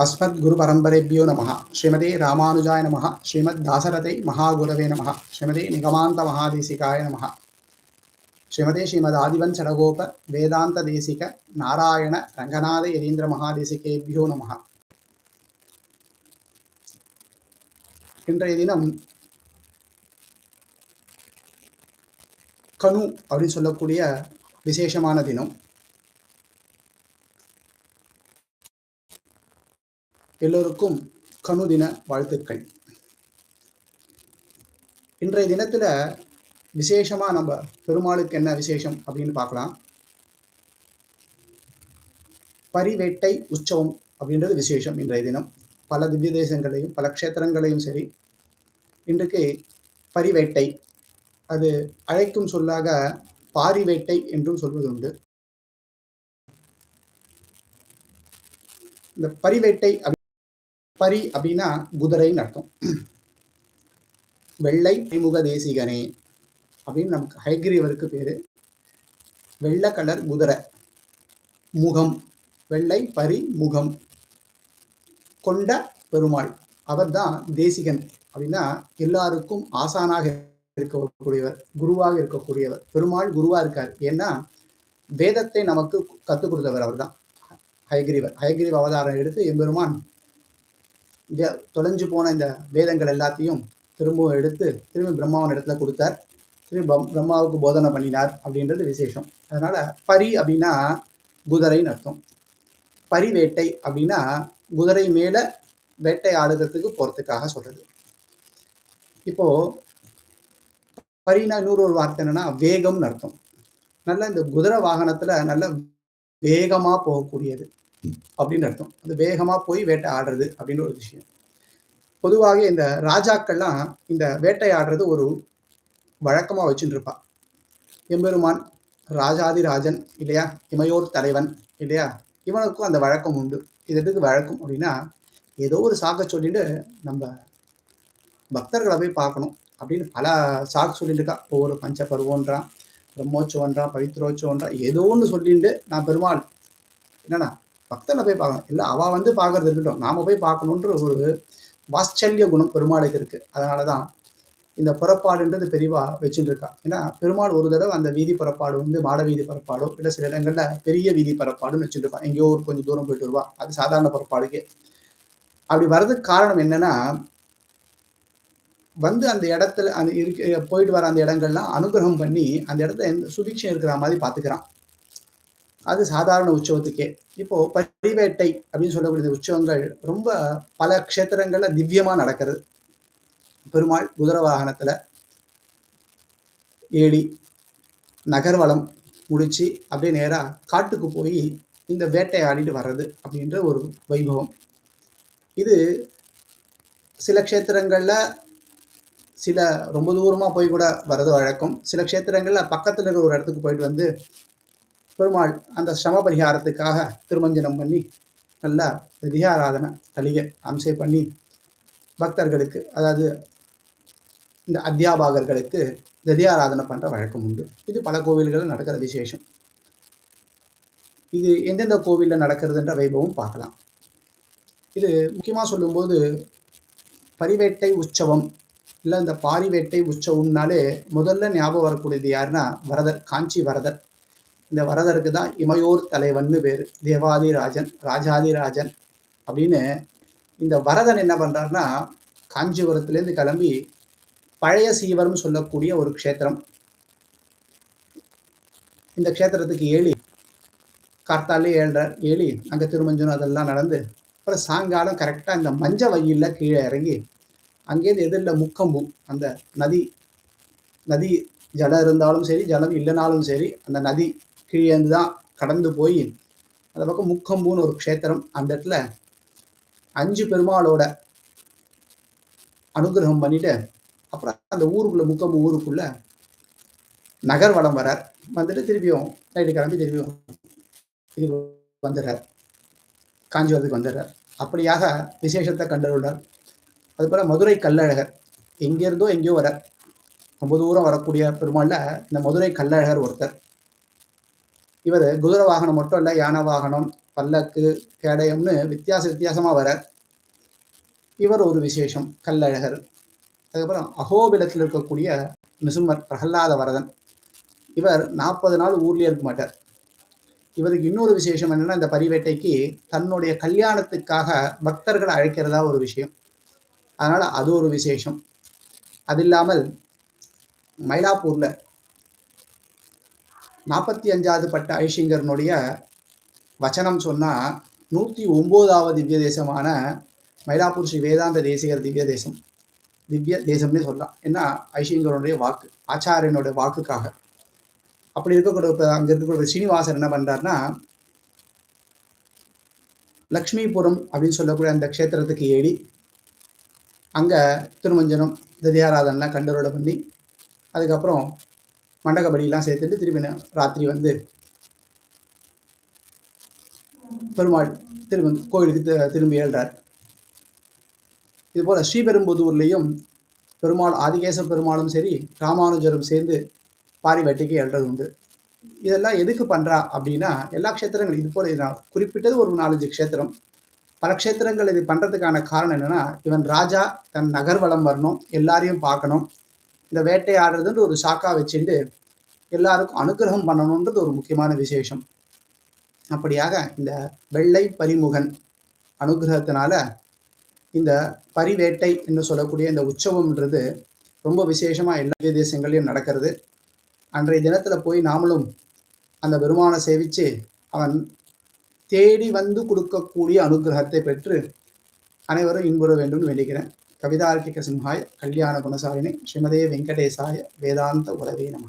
அஸ்மத் குரு பரம்பரேபியோ நம ஸ்ரீமதே ராமானுஜாய நம ஸ்ரீமத் தாசரதை மகாகுரவே நம ஸ்ரீமதே நிகமாந்த மகாதேசிகாய நம ஸ்ரீமதே ஸ்ரீமத் ஆதிவன் சடகோப வேதாந்த தேசிக நாராயண ரங்கநாத யதீந்திர மகாதேசிகேபியோ நம இன்றைய தினம் கனு அப்படின்னு சொல்லக்கூடிய விசேஷமான தினம் எல்லோருக்கும் கணுதின வாழ்த்துக்கள். இன்றைய தினத்துல விசேஷமா நம்ம பெருமாளுக்கு என்ன விசேஷம் அப்படின்னு பார்க்கலாம். பரிவேட்டை உற்சவம் அப்படின்றது விசேஷம் இன்றைய தினம். பல திவ்ய தேசங்களையும் பல க்ஷேத்திரங்களையும் சரி இன்றைக்கு பரிவேட்டை அது அழைக்கும் சொல்லாக பாரிவேட்டை என்றும் சொல்வது உண்டு இந்த பரிவேட்டை பரி அப்படின்னா குதிரைன்னு அர்த்தம். வெள்ளை திமுக தேசிகனே அப்படின்னு நமக்கு ஹைகிரீவருக்கு பேரு. வெள்ளை கலர் குதிரை. முகம். வெள்ளை பரி முகம். கொண்ட பெருமாள். அவர்தான் தேசிகன் அப்படின்னா எல்லாருக்கும் ஆசானாக இருக்கக்கூடியவர் குருவாக இருக்கக்கூடியவர். பெருமாள் குருவா இருக்கார். ஏன்னா வேதத்தை நமக்கு கற்றுக் கொடுத்தவர் அவர் தான் ஹயகிரிவர் ஹயகிரிவ அவதாரம் எடுத்து எம்பெருமான் இந்த தொலைஞ்சு போன இந்த வேதங்கள் எல்லாத்தையும் திரும்பவும் எடுத்து திரும்பி பிரம்மாவின் இடத்துல கொடுத்தார். திரும்பி பிரம்மாவுக்கு போதனை பண்ணினார் அப்படின்றது விசேஷம். அதனால பரி அப்படின்னா குதிரைன்னு அர்த்தம். பரிவேட்டை அப்படின்னா குதிரை மேல வேட்டை ஆடுகிறதுக்கு போறதுக்காக சொல்றது. இப்போ பரினா இன்னொரு ஒரு வார்த்தை என்னன்னா வேகம்னு அர்த்தம். நல்ல இந்த குதிரை வாகனத்துல நல்ல வேகமா போகக்கூடியது. அப்படின்னு அர்த்தம். அது வேகமா போய் வேட்டை ஆடுறது அப்படின்னு ஒரு விஷயம். பொதுவாக இந்த ராஜாக்கள்லாம் இந்த வேட்டை ஆடுறது ஒரு வழக்கமா வச்சுட்டு இருப்பா எம்பெருமான் ராஜாதிராஜன் இல்லையா? இமையோர் தலைவன் இல்லையா? இவனுக்கும் அந்த வழக்கம் உண்டு. இது எதுக்கு வழக்கம் அப்படின்னா ஏதோ ஒரு சாக்க சொல்லிட்டு நம்ம பக்தர்களை போய் பார்க்கணும் அப்படின்னு பல சாக்கு சொல்லிட்டு இருக்கா. ஒவ்வொரு பஞ்ச பருவன்றான் பிரம்மோற்சவன்றான் பவித்ரோச்சவன்றான் ஏதோ ஒன்று சொல்லிட்டு நான் பெருமாள். என்னன்னா பக்தனை போய் பார்க்கணும். இல்லை அவ வந்து பார்க்கறது இருக்கட்டும். நாம போய் பார்க்கணுன்ற ஒரு வாத்சல்ய குணம் பெருமாளுக்கு இருக்கு. அதனாலதான் இந்த புறப்பாடுன்றது பெரியவா வச்சுட்டு இருக்கா ஏன்னா பெருமாள் ஒரு தடவை அந்த வீதி புறப்பாடு வந்து மாட வீதி புறப்பாடோ இல்லை சில இடங்கள்ல பெரிய வீதி புறப்பாடுன்னு வச்சுட்டு இருப்பான் எங்கேயோ ஒரு கொஞ்சம் தூரம் போயிட்டு வருவா. அது சாதாரண புறப்பாடுக்கே. அப்படி வர்றதுக்கு காரணம் என்னன்னா வந்து அந்த இடத்துல அந்த இருக்க போயிட்டு வர அந்த இடங்கள்லாம் அனுகிரகம் பண்ணி அந்த இடத்துல எந்த சுபிக்ஷம் இருக்கிற மாதிரி பாத்துக்கிறான் அது சாதாரண உற்சவத்துக்கே. இப்போ பரிவேட்டை அப்படின்னு சொல்லக்கூடிய உற்சவங்கள் ரொம்ப பல க்ஷேத்திரங்கள்ல திவ்யமா நடக்கிறது. பெருமாள் குதிரை வாகனத்துல ஏடி நகர்வளம் முடிச்சு அப்படியே நேரா காட்டுக்கு போய் இந்த வேட்டை ஆடிட்டு வர்றது அப்படின்ற ஒரு வைபவம். இது சில க்ஷேத்திரங்கள்ல சில ரொம்ப தூரமா போய் கூட வர்றது வழக்கம். சில க்ஷேத்திரங்களில் பக்கத்துல இருக்கிற ஒரு இடத்துக்கு போயிட்டு வந்து பெருமாள் அந்த சம பரிகாரத்துக்காக திருமஞ்சனம் பண்ணி நல்லா தியாராதனை தலிகை அம்சை பண்ணி பக்தர்களுக்கு அதாவது இந்த அத்தியாபகர்களுக்கு ததியாராதனை பண்ற வழக்கம் உண்டு. இது பல கோவில்களில் நடக்கிற விசேஷம். இது எந்தெந்த கோவில்ல நடக்கிறதுன்ற வைபவம் பார்க்கலாம். இது முக்கியமா சொல்லும்போது பரிவேட்டை உற்சவம் இல்லை இந்த பாரிவேட்டை உற்சவம்னாலே முதல்ல ஞாபகம் வரக்கூடியது யாருன்னா வரதர் காஞ்சி வரதர். இந்த வரதருக்கு தான் இமையோர் தலைவன் பேர். தேவாதிராஜன் ராஜாதிராஜன் அப்படின்னு இந்த வரதன் என்ன பண்றாருன்னா காஞ்சிபுரத்துலேருந்து கிளம்பி பழைய சீவரம் சொல்லக்கூடிய ஒரு க்ஷேத்திரம். இந்த க்ஷேத்திரத்துக்கு ஏழி கார்த்தாலே ஏழரை ஏழி அங்கே திருமஞ்சனம் அதெல்லாம் நடந்து அப்புறம் சாயங்காலம் கரெக்டாக இந்த மஞ்ச வயலில் கீழே இறங்கி அங்கேருந்து எதிரில் முக்கம்பு அந்த நதி நதி ஜலம் இருந்தாலும் சரி ஜலம் இல்லைனாலும் சரி அந்த நதி கீழேந்து தான் கடந்து போய் அந்த பக்கம் முக்கம்புன்னு ஒரு க்ஷேத்திரம் அந்த இடத்துல அஞ்சு பெருமாளோட அனுகிரகம் பண்ணிட்டு அப்புறம் அந்த ஊருக்குள்ள முக்கம்பு ஊருக்குள்ள நகர் வளம் வரார் வந்துட்டு திருப்பியும் நைட்டு கிளம்பி திருப்பியும் இது வந்துடுறார். காஞ்சிபுரத்துக்கு வந்துடுறார். அப்படியாக விசேஷத்தை கண்டறிள்ளார் அதுபோல் மதுரை கல்லழகர் எங்கேருந்தோ எங்கேயோ வர ரொம்ப தூரம் வரக்கூடிய பெருமாளில் இந்த மதுரை கல்லழகர் ஒருத்தர். இவர் குதிரை வாகனம் மட்டும் இல்லை யானை வாகனம் பல்லக்கு கேடயம்னு வித்தியாச வித்தியாசமாக வர இவர் ஒரு விசேஷம் கல்லழகர் அதுக்கப்புறம் அகோபிலத்தில் இருக்கக்கூடிய நிசும்மர் பிரகல்லாத வரதன். இவர் நாற்பது நாள் ஊர்லேயே இருக்க மாட்டார். இவருக்கு இன்னொரு விசேஷம் என்னன்னா இந்த பரிவேட்டைக்கு தன்னுடைய கல்யாணத்துக்காக பக்தர்களை அழைக்கிறதா ஒரு விஷயம். அதனால அது ஒரு விசேஷம். அது இல்லாமல் மயிலாப்பூர்ல நாற்பத்தி அஞ்சாவது பட்ட ஐஷிங்கர்னுடைய வச்சனம் சொன்னால் நூற்றி ஒம்போதாவது திவ்ய தேசமான மயிலாப்பூர் ஸ்ரீ வேதாந்த தேசிகர் திவ்ய தேசம். திவ்ய தேசம்னே சொல்லலாம். ஏன்னா ஐஷிங்கருடைய வாக்கு ஆச்சாரியனுடைய வாக்குக்காக. அப்படி இருக்கக்கூடிய இப்போ அங்கே இருக்கக்கூடிய சீனிவாசர் என்ன பண்ணுறாருன்னா லக்ஷ்மிபுரம் அப்படின்னு சொல்லக்கூடிய அந்த க்ஷேத்திரத்துக்கு ஏறி அங்கே திருமஞ்சனம் ததியாராதனெலாம் கண்டரோட பண்ணி அதுக்கப்புறம் மண்டகபடியெல்லாம் சேர்த்துட்டு திரும்பி ராத்திரி வந்து பெருமாள் திரும்ப கோயிலுக்கு திரும்பி ஏழ்றார். இதுபோல் ஸ்ரீபெரும்புதூர்லேயும் பெருமாள் ஆதிகேச பெருமாளும் சரி ராமானுஜரும் சேர்ந்து பாரி ஏழ்றது எழுறது உண்டு. இதெல்லாம் எதுக்கு பண்றா அப்படின்னா எல்லா க்ஷேத்திரங்கள் இது போல் நான் குறிப்பிட்டது ஒரு நாலஞ்சு க்ஷேத்திரம். பல க்ஷேத்திரங்கள் இது பண்றதுக்கான காரணம் என்னன்னா இவன் ராஜா தன் நகர்வலம் வரணும் எல்லாரையும் பார்க்கணும். இந்த வேட்டையாடுறதுன்ற ஒரு சாக்கா வச்சுட்டு எல்லாருக்கும் அனுகிரகம் பண்ணணுன்றது ஒரு முக்கியமான விசேஷம். அப்படியாக இந்த வெள்ளை பரிமுகன் அனுகிரகத்தினால இந்த பரிவேட்டை என்று சொல்லக்கூடிய இந்த உற்சவம்ன்றது ரொம்ப விசேஷமாக எல்லா தேசங்களையும் நடக்கிறது. அன்றைய தினத்தில் போய் நாமளும் அந்த பெருமானை சேவித்து அவன் தேடி வந்து கொடுக்கக்கூடிய அனுகிரகத்தை பெற்று அனைவரும் இன்புற வேண்டும் வேண்டிக்கிறேன். కవితార్కిక సింహాయ కళ్యాణ గుణశాలిని శ్రీమదే వెంకటేశాయ వేదాంత ఉరవే నమ